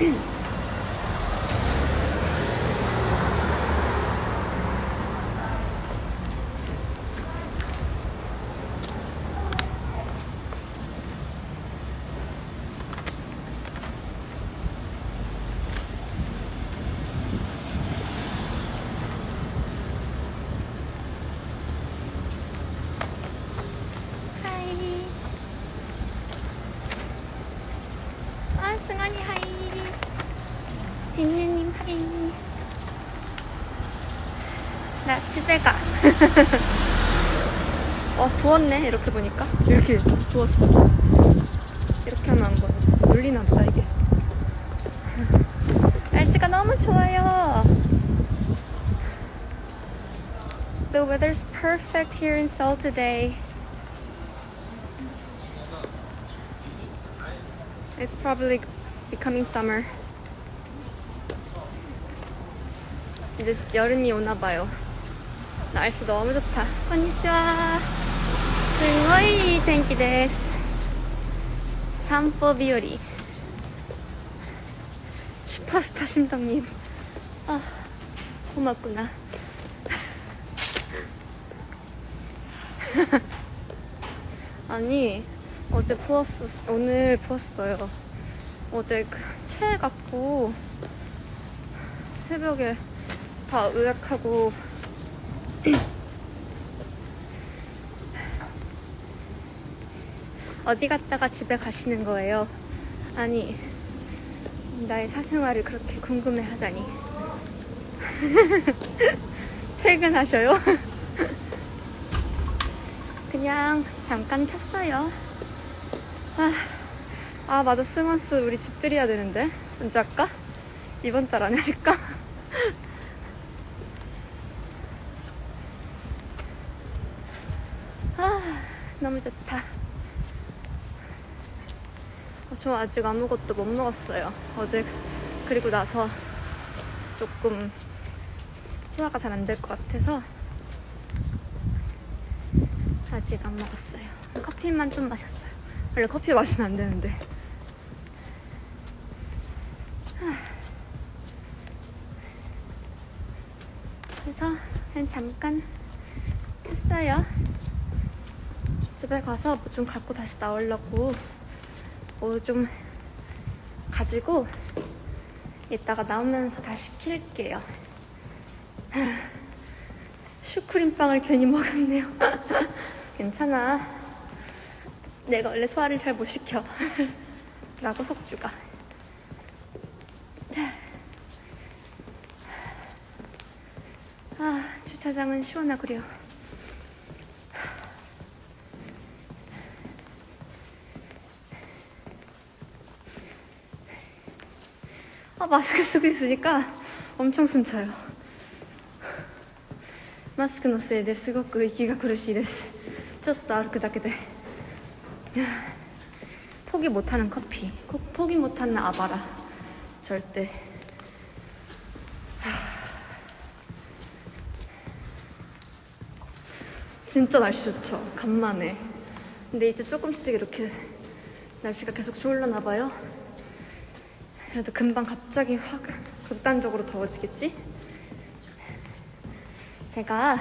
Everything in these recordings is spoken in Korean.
Mm-hmm. 집에 가. 어, 부었네. 이렇게 보니까. 이렇게 부었어. 이렇게 하면 안 보여. 놀리나 보다, 이게. 날씨가 너무 좋아요. The weather's perfect here in Seoul today. It's probably becoming summer. 이제 여름이 오나 봐요. 날씨 너무 좋다. 안녕하세요. 스고이 텐키 데스. 산보 비오리. 슈퍼스타 심덕님. 아, 고맙구나. 아니, 어제 부었어, 오늘 부었어요. 어제 그채 갖고 새벽에 다 의약하고 어디 갔다가 집에 가시는 거예요? 아니, 나의 사생활을 그렇게 궁금해 하다니. 퇴근하셔요? 그냥 잠깐 켰어요. 아, 아 맞아. 스마스 우리 집들이야 되는데. 언제 할까? 이번 달 안에 할까? 아, 너무 좋다. 어, 저 아직 아무것도 못 먹었어요. 어제 그리고 나서 조금 소화가 잘 안 될 것 같아서 아직 안 먹었어요. 커피만 좀 마셨어요. 원래 커피 마시면 안 되는데. 하. 그래서 그냥 잠깐 했어요. 집에 가서 뭐 좀 갖고 다시 나오려고 뭐 좀 가지고 이따가 나오면서 다시 킬게요. 슈크림빵을 괜히 먹었네요. 괜찮아. 내가 원래 소화를 잘 못 시켜. 라고 속주가. 아, 주차장은 시원하구려. 마스크 쓰고 있으니까 엄청 숨차요. マスクのせいですごく息が苦しいです。ちょっと歩くだけで。 포기 못하는 커피. 꼭 포기 못하는 아바라. 절대. 하. 진짜 날씨 좋죠. 간만에. 근데 이제 조금씩 이렇게 날씨가 계속 좋으려나 봐요. 그래도 금방 갑자기 확 극단적으로 더워지겠지? 제가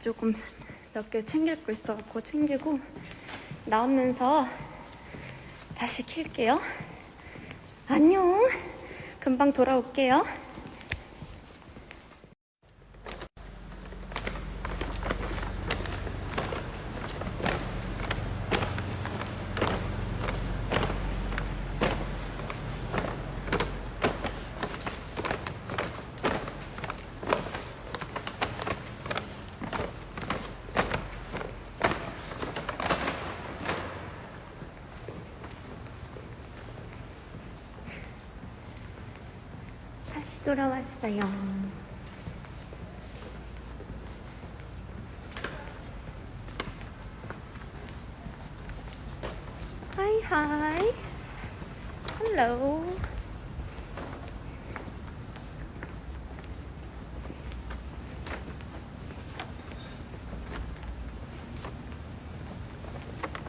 조금 몇 개 챙길 거 있어갖고 챙기고 나오면서 다시 킬게요. 안녕. 금방 돌아올게요. 돌아왔어요. 하이 하이. 헬로.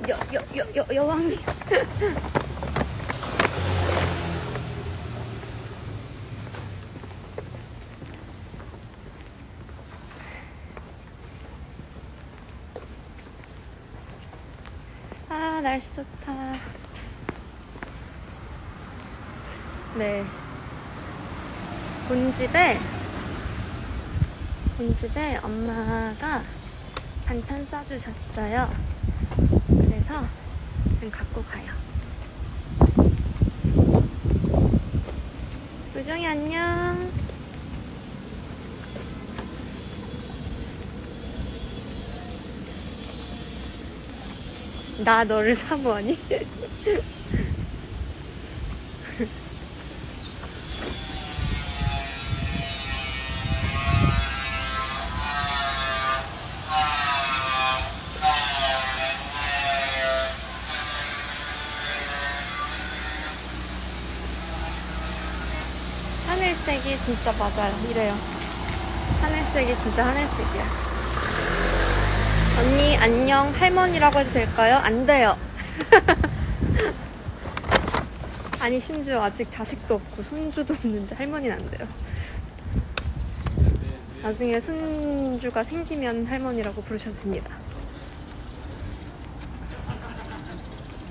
여, 여, 여, 여, 여왕님. 날씨 좋다. 네. 본집에, 본집에 엄마가 반찬 싸주셨어요. 그래서 지금 갖고 가요. 우정이 안녕. 나 너를 사모하니? 하늘색이 진짜 맞아요. 이래요. 하늘색이 진짜 하늘색이야. 언니 안녕 할머니라고 해도 될까요? 안 돼요. 아니 심지어 아직 자식도 없고 손주도 없는데 할머니는 안 돼요. 나중에 손주가 생기면 할머니라고 부르셔도 됩니다.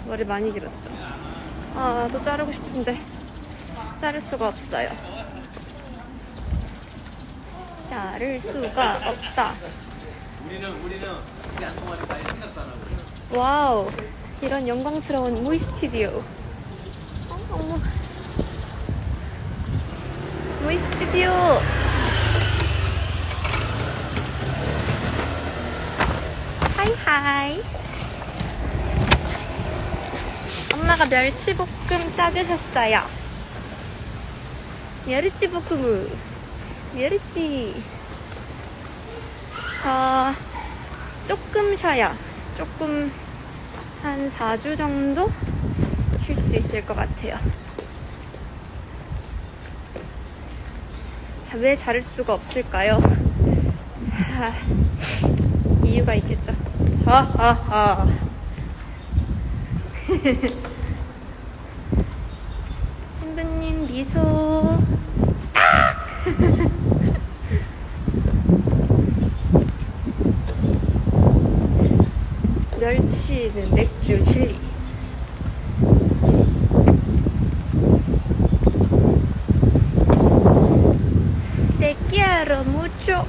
머리 많이 길었죠. 아, 또 자르고 싶은데 자를 수가 없어요. 자를 수가 없다. 우리는 우리는 와우 이런 영광스러운 모이 스튜디오. 어, 어머 모이 스튜디오. 하이 하이. 엄마가 멸치볶음 싸주셨어요. 멸치 볶음. 멸치. 저 조금 쉬어요. 조금 한 4주 정도 쉴 수 있을 것 같아요. 자, 왜 자를 수가 없을까요? 하, 이유가 있겠죠. 하하하. 신부님 미소. 멸치는 맥주 칠리. Te quiero mucho.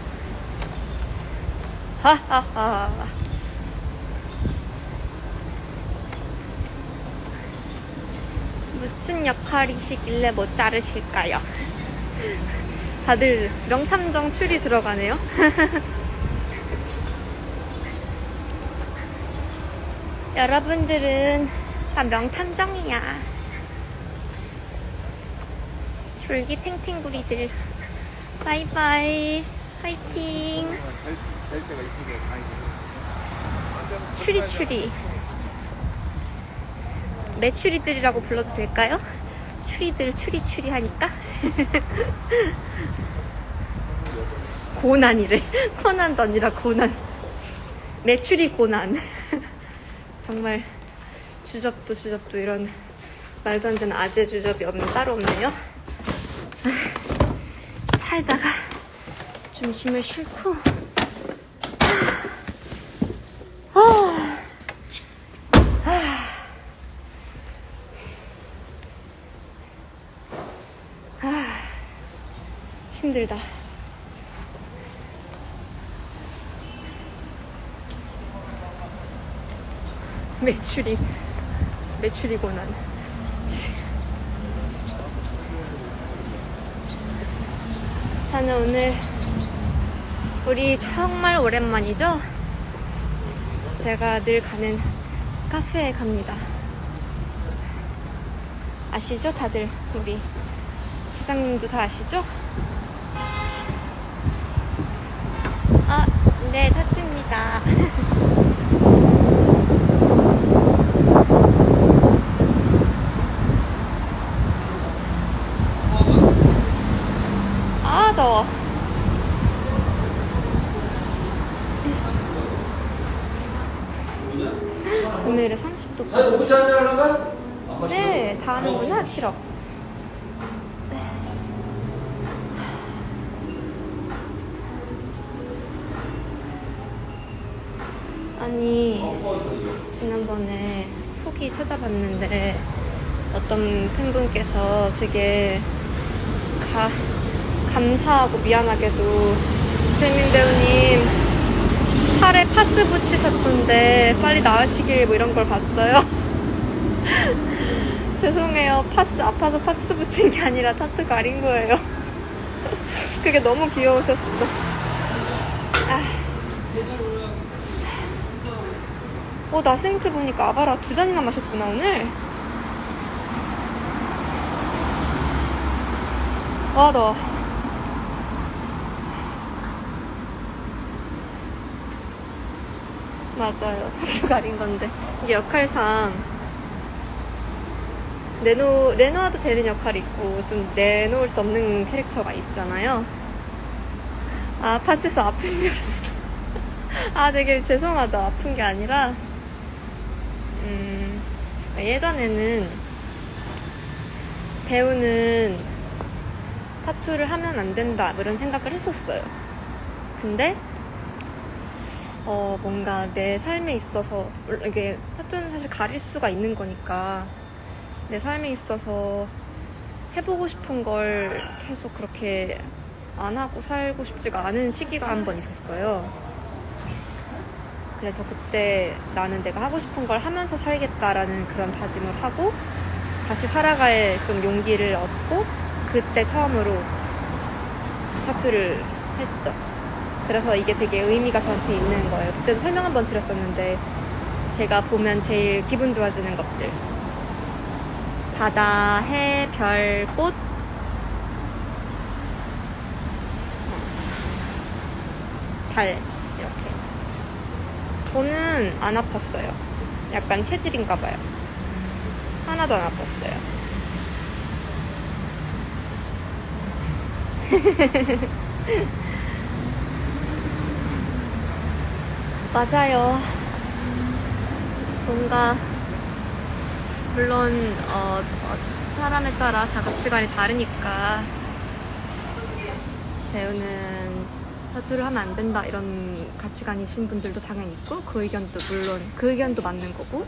무슨 역할이시길래 못 자르실까요? 다들 명탐정 추리 들어가네요. 여러분들은 다 명탐정이야. 졸기탱탱구리들. 바이바이. 화이팅. 추리추리. 메추리들이라고 불러도 될까요? 추리들 추리추리 하니까. 고난이래. 코난도 아니라 고난. 메추리 고난. 정말 주접도 주접도 이런 말도 안 되는 아재 주접이 없는 따로 없네요. 차에다가 좀 짐을 싣고 아, 아, 힘들다. 매출이 매출이 고난. 저는 오늘 우리 정말 오랜만이죠? 제가 늘 가는 카페에 갑니다. 아시죠? 다들 우리 사장님도 다 아시죠? 아, 네, 타츠입니다. 아, 더워. 오늘은 30도. 자, 오늘 한잔 하나가? 네, 다 하는구나, 7억. 아니, 지난번에 후기 찾아봤는데 어떤 팬분께서 되게 가, 감사하고 미안하게도 최민 배우님 팔에 파스 붙이셨던데 빨리 나으시길 뭐 이런 걸 봤어요. 죄송해요. 파스 아파서 파스 붙인 게 아니라 타투 가린 거예요. 그게 너무 귀여우셨어. 아. 어, 나 생각해보니까 아바라 두 잔이나 마셨구나, 오늘. 와, 너. 맞아요. 타투 가린 건데. 이게 역할상 내놓, 내놓아도 되는 역할이 있고, 좀 내놓을 수 없는 캐릭터가 있잖아요. 아, 파스에서 아픈 줄 알았어. 아, 되게 죄송하다. 아픈 게 아니라, 음, 예전에는 배우는 타투를 하면 안 된다. 뭐 이런 생각을 했었어요. 근데, 어, 뭔가 내 삶에 있어서, 이게 타투는 사실 가릴 수가 있는 거니까, 내 삶에 있어서 해보고 싶은 걸 계속 그렇게 안 하고 살고 싶지가 않은 시기가 한 번 있었어요. 그래서 그때 나는 내가 하고 싶은 걸 하면서 살겠다라는 그런 다짐을 하고 다시 살아갈 좀 용기를 얻고 그때 처음으로 타투를 했죠. 그래서 이게 되게 의미가 저한테 있는 거예요. 그때도 설명 한 번 드렸었는데 제가 보면 제일 기분 좋아지는 것들. 바다, 해, 별, 꽃. 어. 달, 이렇게. 저는 안 아팠어요. 약간 체질인가 봐요. 하나도 안 아팠어요. 맞아요. 뭔가 물론 어, 어, 사람에 따라 다 가치관이 다르니까 배우는 타투를 하면 안 된다 이런 가치관이신 분들도 당연히 있고 그 의견도 물론 그 의견도 맞는 거고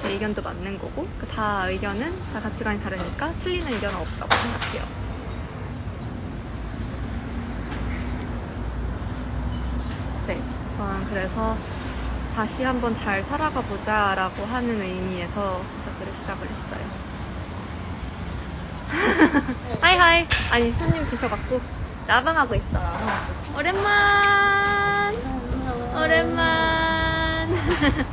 제 의견도 맞는 거고 그다 의견은 다 가치관이 다르니까 틀리는 의견은 없다고 생각해요. 네, 저는 그래서 다시 한번 잘 살아가 보자 라고 하는 의미에서 과제를 시작을 했어요. 하이하이. 아니 손님 계셔갖고 나방하고 있어. 오랜만. 오랜만.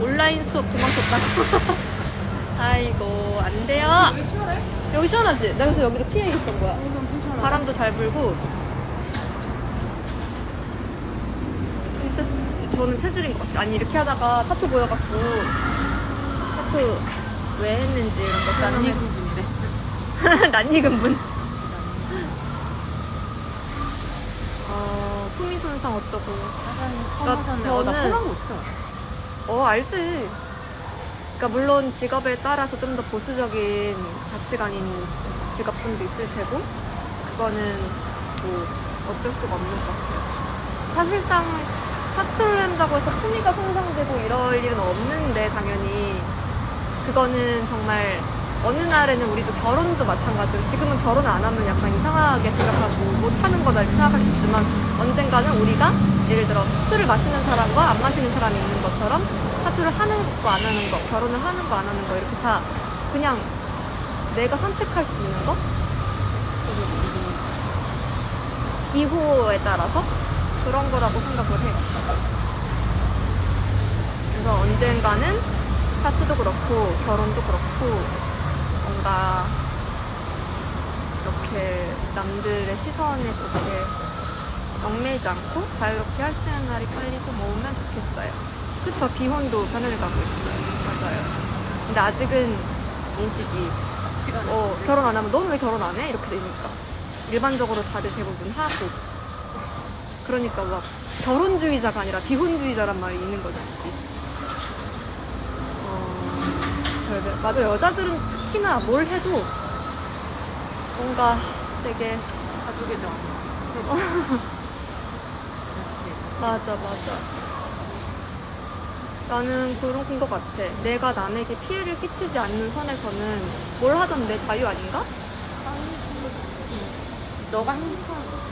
온라인 수업 도망쳤다고. 아이고 안 돼요. 여기 시원하지? 나 그래서 여기로 피해 있던 거야. 바람도 잘 불고 진짜 저는 체질인 것 같아요. 아니 이렇게 하다가 타투 보여갖고 타투 왜 했는지 이런 거난 설명해 이군 분이래. 낯익은 분 어, 품위 손상 어쩌고. 그러니까 저는-? 어 알지. 그러니까 물론 직업에 따라서 좀 더 보수적인 가치관인 직업분도 있을 테고 그거는 뭐 어쩔 수가 없는 것 같아요. 사실상 타투를 한다고 해서 품위가 손상되고 이럴 일은 없는데 당연히. 그거는 정말 어느 날에는 우리도 결혼도 마찬가지로 지금은 결혼 안 하면 약간 이상하게 생각하고 못하는 거다 이렇게 생각할 수 있지만 언젠가는 우리가 예를 들어 술을 마시는 사람과 안 마시는 사람이 있는 것처럼 타투를 하는 거 안 하는 거 결혼을 하는 거 안 하는 거 이렇게 다 그냥 내가 선택할 수 있는 거? 기호에 따라서 그런 거라고 생각을 해요. 그래서 언젠가는 타투도 그렇고 결혼도 그렇고 뭔가 이렇게 남들의 시선에 그렇게 얽매이지 않고 자유롭게 할 수 있는 날이 빨리 좀 오면 좋겠어요. 그쵸, 비혼도 변해가고 있어요. 맞아요. 근데 아직은 인식이. 어, 결혼 안 하면 너는 왜 결혼 안 해? 이렇게 되니까. 일반적으로 다들 대부분 하고. 그러니까 막 결혼주의자가 아니라 비혼주의자란 말이 있는 거지. 어, 맞아, 여자들은 특히나 뭘 해도 뭔가 되게, 가족이죠. 그렇지. 맞아, 맞아. 나는 그런 것 같아. 내가 남에게 피해를 끼치지 않는 선에서는 뭘 하던 내 자유 아닌가? 너가 행복한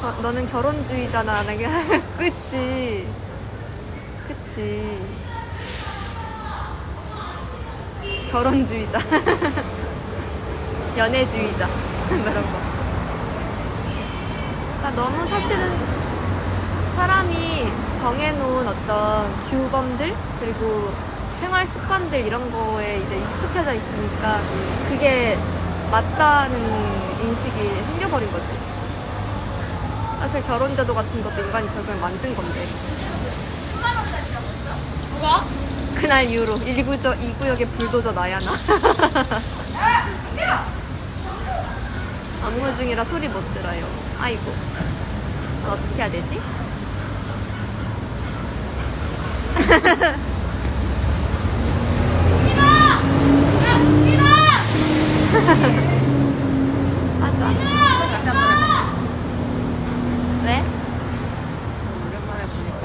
저, 너는 결혼주의잖아. 나게 그치. 그치. 결혼주의자. 연애주의자. 그런 거. 그러니까 너무 사실은 사람이 정해놓은 어떤 규범들 그리고 생활 습관들 이런 거에 이제 익숙해져 있으니까 그게 맞다는 인식이 생겨버린 거지. 사실 결혼제도 같은 것도 인간이 결국엔 만든 건데. 누가? 그날 이후로 1구저, 2구역의 불도저 나야나. 업무 중이라 소리 못 들어요. 아이고. 어떻게 해야 되지? 맞아. 다시 한번 해봐. 왜? 오랜만에 보니까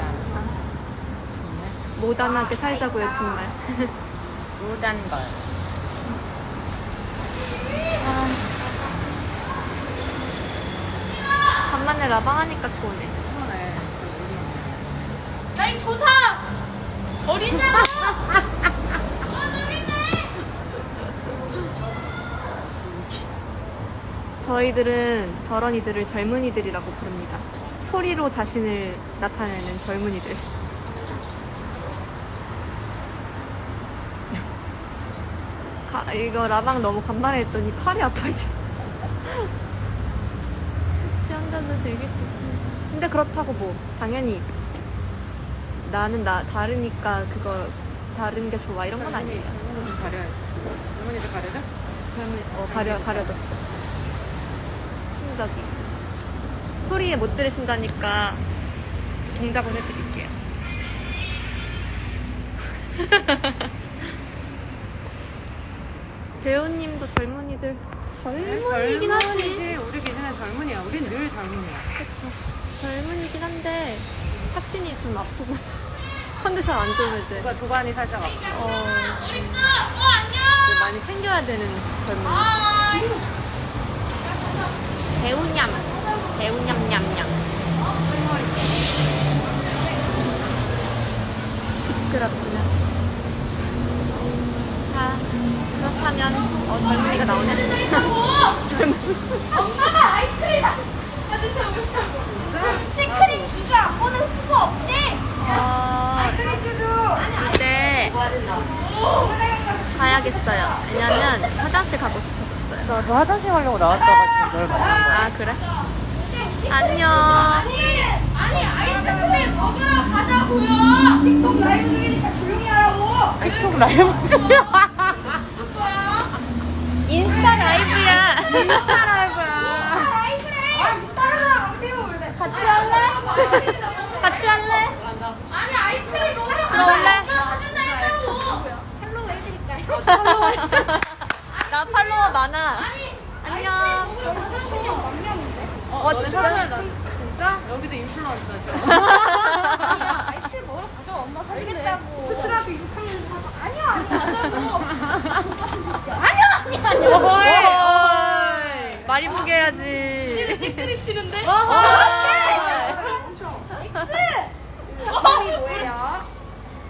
좋네. 모단하게 살자고요, 정말. 무단 걸. 간만에 라방 하니까 좋네. 그러네. 야, 이 조사! 어, 저기 있네! 저희들은 저런 이들을 젊은이들이라고 부릅니다. 소리로 자신을 나타내는 젊은이들. 가- 이거 라방 너무 간만에 했더니 팔이 아파 이제. 수영장도 즐길 수 있습니다. 근데 그렇다고 뭐 당연히 나는 나 다르니까 그거 다른 게 좋아 이런 건 아니에요. 젊은이 좀 가려야지. 젊은이 좀 가려져? 젊은 어 가려 가려졌어. 충격이. 소리에 못 들으신다니까 동작을 해드릴게요. 배우님도 젊은이들 젊은이긴 하지. 젊은이지. 우리 기준에 젊은이야. 우린 늘 젊은이야. 그쵸. 젊은이긴 한데 삭신이 좀 아프고 컨디션 안 좋으면 이제 누가 도반이 살짝 아파. 어? 어, 안녕! 이제 많이 챙겨야 되는 젊은이. 아, 배우냠. 배우냠냠냠. 부끄럽구나. 자, 그렇다면, 어, 젊은이가 나오네. 엄마가 아이스크림! 아, 못하고. 시크림 주주 안 보낼 수가 없지? 어, 아이스크림 주주! 이제 가야겠어요. 왜냐면 화장실 가고 싶어졌어요. 나도 화장실 가려고 나왔다가 지금 널 만난 거야. 아, 그래? 안녕. 아니, 아니, 아이스크림 먹으러 가자고요! 틱톡 라이브 중이니까 조용히 하라고! 틱톡 라이브 중이야. 라이브야. 인스타 그래? 같이 할래? 같이 할래? 아니, 아이스크림 먹으러 들어올래? 가준다 했다고! 팔로우 해드릴까요? 나 팔로워 많아. 안녕. 어, 진짜? 진짜? 여기도 인플루언서죠. 아이스크림 먹으러 가자, 엄마 사준다고. 스트라도 6학년 사봐. 아니야, 아니야, 어허이. 말 이쁘게 해야지. 댓글이 치는데? 이름이 뭐예요?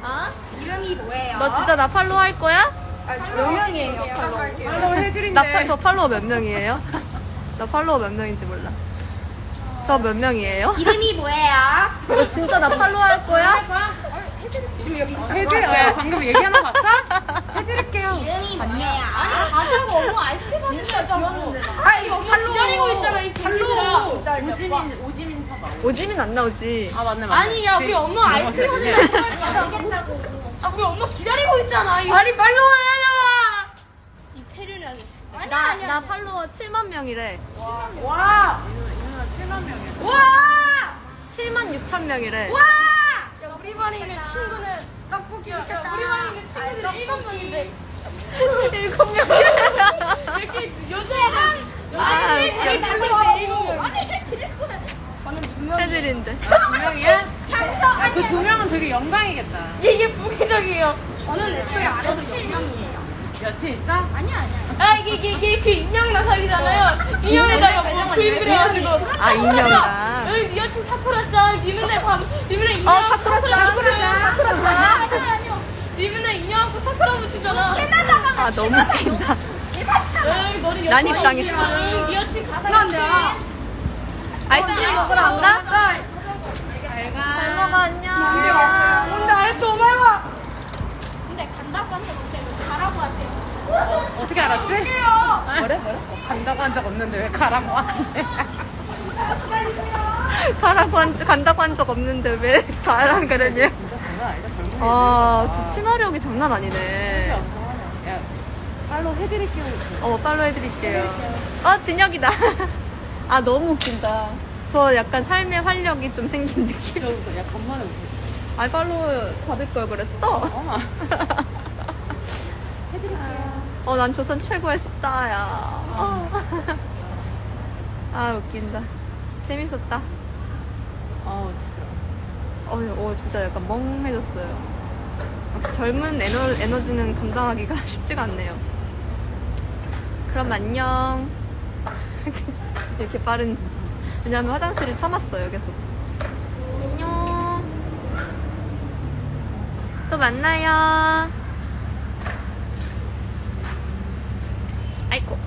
어? 이름이 뭐예요? 너 진짜 나 팔로우 할 거야? 몇 명이에요? 팔로우. 해드린대. 나 팔, 저 팔로워 몇 명이에요? 나 팔로워 몇 명인지 몰라. 저 몇 명이에요? 이름이 뭐예요? 너 진짜 나 팔로우 할 거야? 지금 여기 있어. 해드려요. 방금 얘기 하나 봤어? 해드릴게요. 이름이 뭐예요? 아니, 가자고 엄마 아이스크림 사준다 지웠는데. 아, 이거 팔로우. 기다리고 있잖아, 이 팔로우. 오지민, 오지민 쳐봐. 오지민 안 나오지. 아 맞네 맞네. 아니 야 우리 엄마 아이스크림 사준다 알겠다고 아 우리 엄마 기다리고 있잖아 이 아니 팔로워 해라. 이 페륜이라고 나, 나 팔로워 7만 명이래. 이 누나 7만 명이야. 와! 7만 6천 명이래. 와! 친구는 떡볶이 시켰다 우리 반에 있는 친구들이 일곱 명인데 일곱 명이래. 이렇게 아, 요즘에 웃겨. 팔로워 일곱 명 아니 드릴거든 저는 두 명이 해드린대. 두 명이야? 장서 그두 명은 되게 영광이겠다. 이게 부기적이에요 저는 애초에 안 해서 7명이에요 여친 있어? 아니야 아니야. 아 이게 이게 이게 그 인형이랑 사귀잖아요. 인형에다가 뭐 구입을 해가지고. 아, 인형이랑. 여기 네 여친 사쿠라짱 니 맨날 밤, 니 맨날 인형 어, 사쿠라짱. 사쿠라짱 니 맨날 인형 안고 사쿠라 붙이잖아. 아, 너무 웃긴다. 난입당했어. 니 여친 가사 아이스크림 먹으러 안 가? 잘 가. 잘 먹어, 안녕. 근데 또 말봐 근데 간다고 없어요 가라고 하세요 어떻게 알았지? 뭐래? 뭐래? 간다고 한 적 없는데 왜 가라고 하는데? 가라고 한, 적- 간다고 한 적 없는데 왜 가라 그러냐? 진짜 장난 아니다 젊은 아, 진짜 친화력이 장난 아니네. 야, 팔로 해드릴게요. 어, 팔로 해드릴게요. 어, 진혁이다. 아, 너무 웃긴다. 저 약간 삶의 활력이 좀 생긴 느낌. 저. 야, 간만에 웃어. 아, 팔로 받을 걸 그랬어? 어. 어, 난 조선 최고의 스타야. 어. 아, 웃긴다. 재밌었다. 어, 어, 어, 진짜 약간 멍해졌어요. 역시 젊은 에너, 에너지는 감당하기가 쉽지가 않네요. 그럼 안녕. 이렇게 빠른. 왜냐면 화장실을 참았어요, 계속. 안녕. 또 만나요. 아이고.